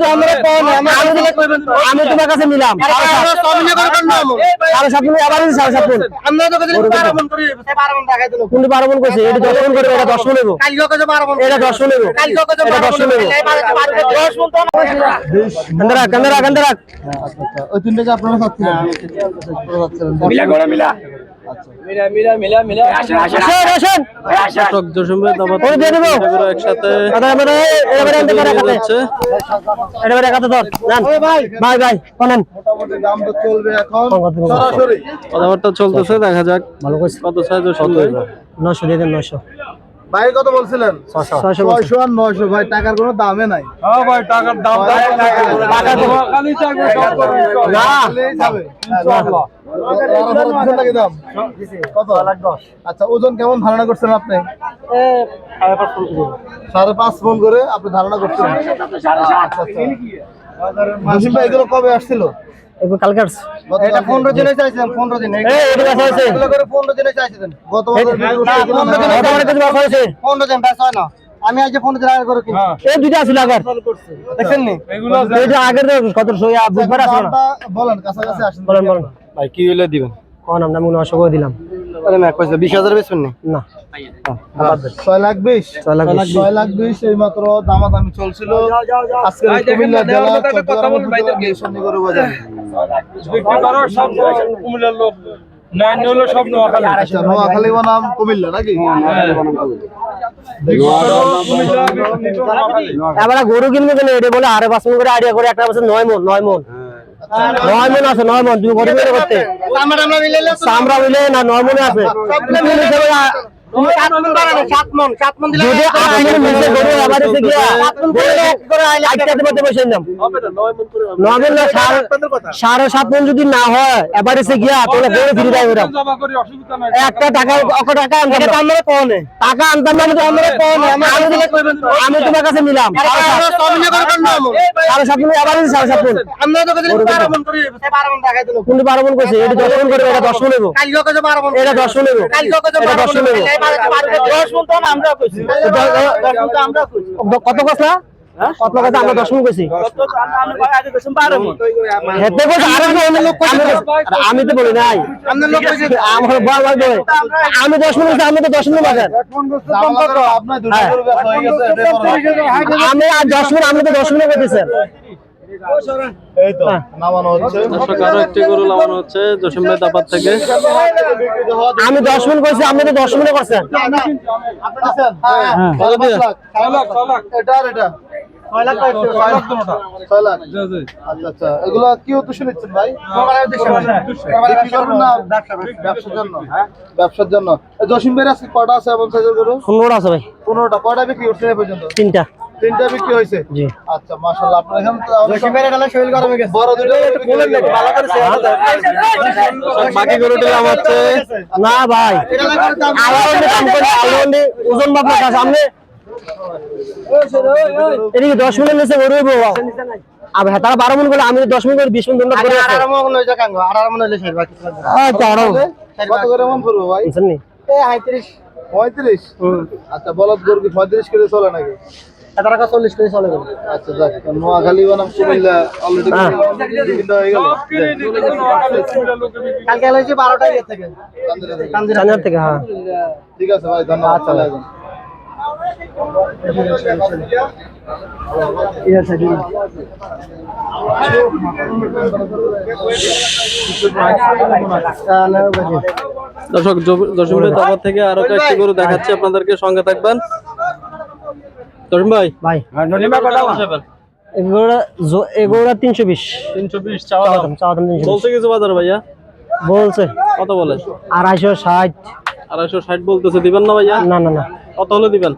যদি আমরা আমি তোমার কাছে নিলাম। সাড়ে সাত মিনিট আবার সাড়ে সাত মিনিট মন মন কোনটি বারো মন করছে? এটা দশ মন করবে এটা দশ মন নেব। মন এটা দশ মন নেব। এটা দশ মন মন নেব। মন রাখ ওই তিনটাকে আপনারা খাচ্ছিলেন মিলা। কথাবার্তা চলতেছে দেখা যাক। ভালো কত সাইজ নশো দিয়ে দেন নশো ভাই কত বলছিলেন? ছয়শো। আর নয়শো। ভাই টাকার কোনো দামে নাই। ভাই টাকার দাম টাকা দেবো। খালি চাকরি সব করবে না তাহলেই যাবে। আর ওজন নাকি দাম? কত? আচ্ছা ওজন কেমন ধারণা করছেন আপনি? সাড়ে পাঁচ মন করে। আপনি ধারণা করছেন? আচ্ছা, আচ্ছা। ভাই এগুলো কবে আসছিল? এগুলো কালকে এটা পনেরো দিনে। চাইছিলেন পনেরো দিনে। এই এটি হয়েছে এগুলো করে পনেরো দিনে চাইছিলেন গত বছর বিক্রি করতে এগুলো না। কত মানে কিছু বাসা হয়েছে পনেরো দিন ব্যাস হয় না। আমি আজ পনেরো দিন আগে করে কিনছি। এই দুইটা আছিল আগের দেখছেন নি এগুলো এইটা আগের কত সইয়া বুধবার আসলো না? বলেন কাছাকাছি আসেন। বলেন বলেন। ভাই কি হইলে দিবেন? কোন আমরা মনে নশো দিলাম। আরে না কইছে বিশ হাজার বেচবেন নি? না। ছয় লাখ বিশ? ছয় লাখ বিশ। ছয় লাখ বিশ এই মাত্র দামাদামি চলছিল। আজকে কুমিল্লা জেলা চট্টগ্রাম উপজেলা শনিগড় বাজারে বিক্রি করো সব কুমিল্লার লোক নাই হলো সব নোয়াখালী। আচ্ছা নোয়াখালী বনাম কুমিল্লা নাকি? কুমিল্লা বিক্রি করো নোয়াখালী এবারে গরু কিনবে কেন? এটা বলে আরে পাঁচ মন করে আইডিয়া করে একটা বছর নয় মন নয় মন। নয় মন আছে নয় মন তুমি করতে। আমরা আমরা আমরা মিলে না নয় মনে আছে। সাড়ে- সাত মন যদি না হয় গিয়া তাহলে গরু ফিরে ওরা। একটা টাকা টাকা আনতাম আমরা কোনে টাকা আনতাম না আমরা আমি তোমার কাছে নিলাম সাড়ে সাত- মন। আবার সাড়ে সাত মন। মন মন কোনটি বারো মন করছে এটা দশ মন করবে এটা দশ মন নেব। কালকে কাছে বারো মন এটা দশ মন নেব। এটা দশ মন মন নেব দশ মন তো আমরা কইছি দশ মন তো আমরা কইছি কত কথা কত কথা আমরা দশ মন কইছি হেতে কইছে আরে অন্য লোক কইছে আরে আমি তো বলি নাই আমি দশ মন কইছি আমি তো দশ মন বাজার হয়ে। আমি আর দশ মন আমি তো দশ মনে কইতেছেন এই তো নামানো হচ্ছে। আরও একটি গরু লাগানো হচ্ছে থেকে। আমি দশ মন কইছি আপনি তো দশ মনে করছেন জি আচ্ছা আচ্ছা। এগুলা কি উদ্দেশ্যে নিচ্ছেন ভাই? ব্যবসার জন্য। ব্যবসার জন্য। এই জসিম আজকে কটা আছে এমন সাইজের গরু? পনেরো আছে ভাই। পনেরোটা। কয়টা বিক্রি করছেন পর্যন্ত? তিনটা। তিনটা বিক্রি হয়েছে আচ্ছা মাশাআল্লাহ আপনার এখানে তো শরীর গরম হয়ে গেছে বড় দুটো হয়ে গেছে। ভালো করে শেয়ার বাকি হচ্ছে না ভাই আলাদা দাম করে আলাদা ওজন কাছে সামনে এদিকে দশ মিনিট নিচে গরু বাবা হ্যাঁ মন করে আমি দশ মিনিট করে বিশ মিনিট করে মন হইছে কাঙ্গ আড়াই মন হইলে শেয়ার বাকি থাকবে আচ্ছা কত করে মন পড়বে ভাই বুঝছেন নি এই 35 আচ্ছা বলদ গরু কি পঁয়ত্রিশ করে চলে নাকি এটা টাকা 40 করে চলে গেল। আচ্ছা যাক নোয়াখালী বনাম কুমিল্লা অলরেডি হ্যাঁ। গেল। কিনে নিতে কোনো নোয়াখালী কুমিল্লার লোকে বিক্রি কালকে হইছে 12টা ইয়ে থেকে। চাঁদের থেকে। হ্যাঁ। ঠিক আছে ভাই ধন্যবাদ। চলে আসুন দর্শক জসিমভাই থেকে আরও কয়েকটি গরু দেখাচ্ছি। আপনাদেরকে সঙ্গে থাকবেন। জসিম ভাই? ভাই। এগুলো এগুলো তিনশো বিশ। তিনশো বিশ চাওয়া দাম। দাম চাওয়া দাম তিনশো বলছে কিছু বাজার ভাইয়া? বলছে। কত বলে? আড়াইশো ষাট। আড়াইশো ষাট বলতেছে দিবেন না ভাইয়া? না না না। কত হলে দিবেন?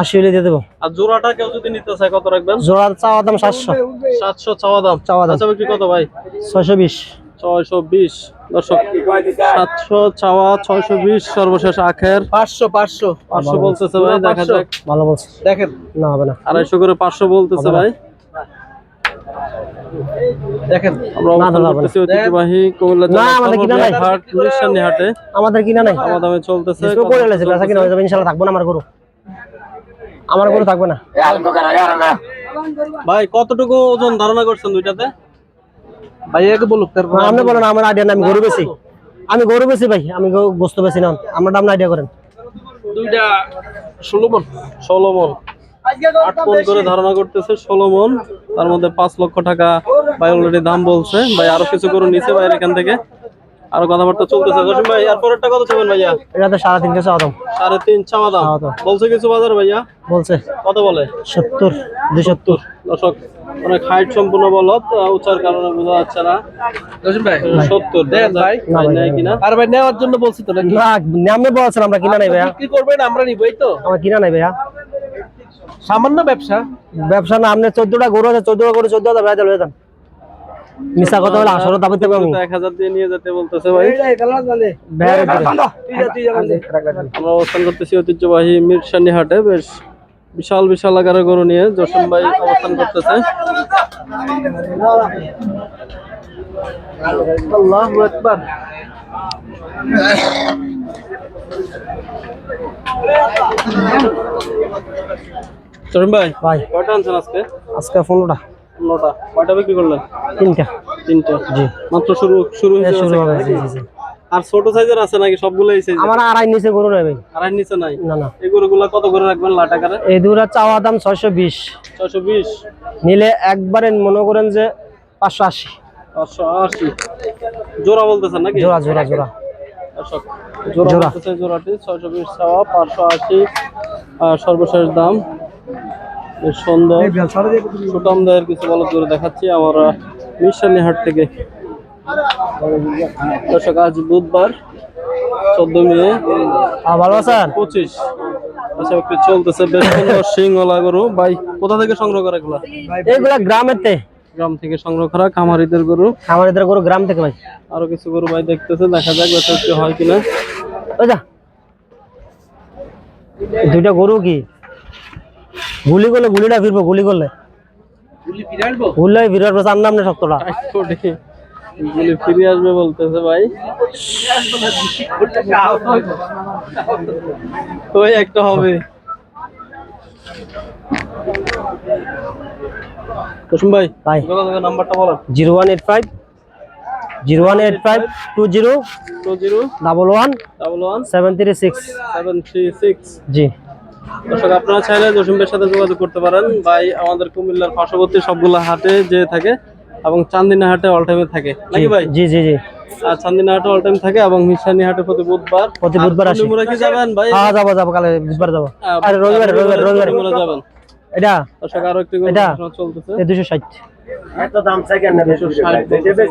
আশি হলে দিয়ে দেবো। আর জোড়াটা কেউ যদি নিতে চায় কত রাখবেন? জোড়ার চাওয়া দাম সাতশো। সাতশো চাওয়া দাম। চাওয়া দাম। আচ্ছা কত ভাই? ছয়শো বিশ। ছয়শো বিশ। দর্শক সাতশো চাওয়া ছয়শো বিশ সর্বশেষ আখের। 500 500 পাঁচশো বলতেছে ভাই দেখা যাক। ভালো বলছে। দেখেন। না হবে না। আড়াইশো করে পাঁচশো বলতেছে ভাই। দেখেন। আমাদের কিনা নাই। চলতেছে থাকব না আমার গরু। আমার গরু থাকবে না। ভাই কতটুকু ওজন ধারণা করছেন দুইটাতে? বলুক তারপর আপনি বলেন আমার আইডিয়া আমি গরু বেশি আমি গরু বেশি ভাই আমি গোস্ত বস্তু বেশি না আমার দাম আইডিয়া করেন। দুইটা ষোলো মন। ষোলো মন। আট মন করে ধারণা করতেছে ষোলো মন। তার মধ্যে পাঁচ লক্ষ টাকা ভাই অলরেডি দাম বলছে। ভাই আরও কিছু করে নিচে ভাই এখান থেকে। আরও কথাবার্তা চলতেছে। জসিম ভাই আর পরেরটা কত চাবেন ভাইয়া? এটা তো সাড়ে তিনশো চাওয়া দাম সাড়ে তিন চাওয়া দাম বলছে কিছু বাজার ভাইয়া? বলছে। কত বলে? সত্তর দুই সত্তর দর্শক অনেক হাইট সম্পূর্ণ বলত উচ্চার কারণে বোঝা যাচ্ছে না। জসিম ভাই সত্তর দেন ভাই। না ভাই ভাই, নেয় কিনা? আর ভাই নেওয়ার জন্য বলছি তো নাকি? না আপনি বলছেন আমরা কিনা নাই ভাইয়া। কি করবেন আমরা নিবই তো? আমার কিনা নাই ভাইয়া। সামান্য ব্যবসা। ব্যবসা না আপনি চোদ্দটা গরু আছে চোদ্দটা গরু চোদ্দ হাজার ভাইয়া দিলে মিশা কথা বলে আসলে দাবিতে পাবো এক হাজার দিয়ে নিয়ে যেতে বলতেছে ভাই। আমরা অবস্থান করতেছি ঐতিহ্যবাহী মিরসানি হাটে। বেশ বিশাল বিশাল আকারের গরু নিয়ে জসিম ভাই অবস্থান করতেছে। আল্লাহু আকবার। ভাই ভাই। কয়টা আনছেন আজকে? আজকে পনেরোটা। নটা। কয়টা বিক্রি করলেন? তিনটা। তিনটা। জি। মাত্র শুরু শুরু হয়েছে শুরু হবে জি জি। আর ছোট সাইজের আছে নাকি? সবগুলোই সাইজ আমার আড়াই নিচে গরু নাই ভাই। আর নিচে নাই? না না। এই গরুগুলা কত করে রাখবেন লাখ টাকারে এই দুটা চাওয়া দাম ছয়শো বিশ। ছয়শো বিশ? নিলে একবারে মনে করেন যে পাঁচশো আশি। পাঁচশো আশি। জোড়া বলতেছেন নাকি? জোড়া জোড়া জোড়া। জোড়া জোড়া। জোড়াটি ছয়শো বিশ চাওয়া পাঁচশো আশি আর সর্বশেষ দাম। বেশ সুন্দর। দায়ের কিছু বলদ করে দেখাচ্ছি। আমরা মিশালি হাট থেকে। দর্শক আজ বুধবার চোদ্দ মে। ভালো আছেন? পঁচিশ। আচ্ছা চলতেছে। বেশ সুন্দর সিংহলা গরু। ভাই কোথা থেকে সংগ্রহ করে এগুলা? এইগুলা গ্রামের তে গ্রাম থেকে সংগ্রহ করা খামারিদের গরু। গরু গ্রাম থেকে ভাই। আরও কিছু গরু ভাই দেখতেছে। দেখা যাক বেচা হয় কিনা। ওই যা। দুইটা গরু কি? গুলি করলে গুলিটা ফিরবো গুলি করলে। গুলি ফিরে আসব ফিরবার পর চার নাম শক্তটা। কোটি গুলি ফিরে আসবে বলতেছে ভাই। ওই একটা হবে। কুসুম ভাই ভাই। নাম্বারটা বলেন। Zero one eight five zero one eight five two zero two zero double one double one seven three six. Seven three six. জি। দর্শক আপনারা চাইলে জসিমের সাথে যোগাযোগ করতে পারেন। ভাই আমাদের কুমিল্লার পার্শ্ববর্তী সবগুলো হাটে যে থাকে এবং চান্দিনা হাটে অল টাইমে থাকে। নাকি ভাই? জি জি জি। আর চান্দিনা হাটে অল টাইম থাকে এবং মিশানি হাটে প্রতি বুধবার। প্রতি বুধবার আসি। মুরা কি যাবেন ভাই? হ্যাঁ যাব যাব কালে বুধবার যাব। আহ, আরে রবিবার রবিবার রবিবার। মুরা যাবেন। এটা? দর্শক আরও একটি এটা? চলতেছে। এই দুশো ষাট। দুশো ষাট বলতেছে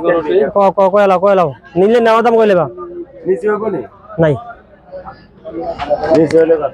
ক ক কয়লাও কয়লাও নিলে নেওয়া দাম কইলে বা? নাই। দুই ষাট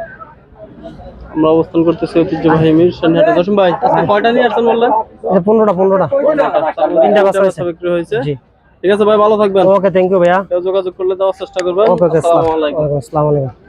আমরা অবস্থান করতেছি ঐতিহ্যবাহী মিরসান হাটে। দশম ভাই আজকে কয়টা নিয়ে আসছেন বললেন? পনেরোটা পনেরোটা। তিনটা বাচ্চা হয়েছে। বিক্রি হয়েছে। জি। ঠিক আছে ভাই ভালো থাকবেন। ওকে থ্যাংক ইউ ভাইয়া। যোগাযোগ করলে দেওয়ার চেষ্টা করবেন। ওকে আসসালামু আলাইকুম। আসসালামু আলাইকুম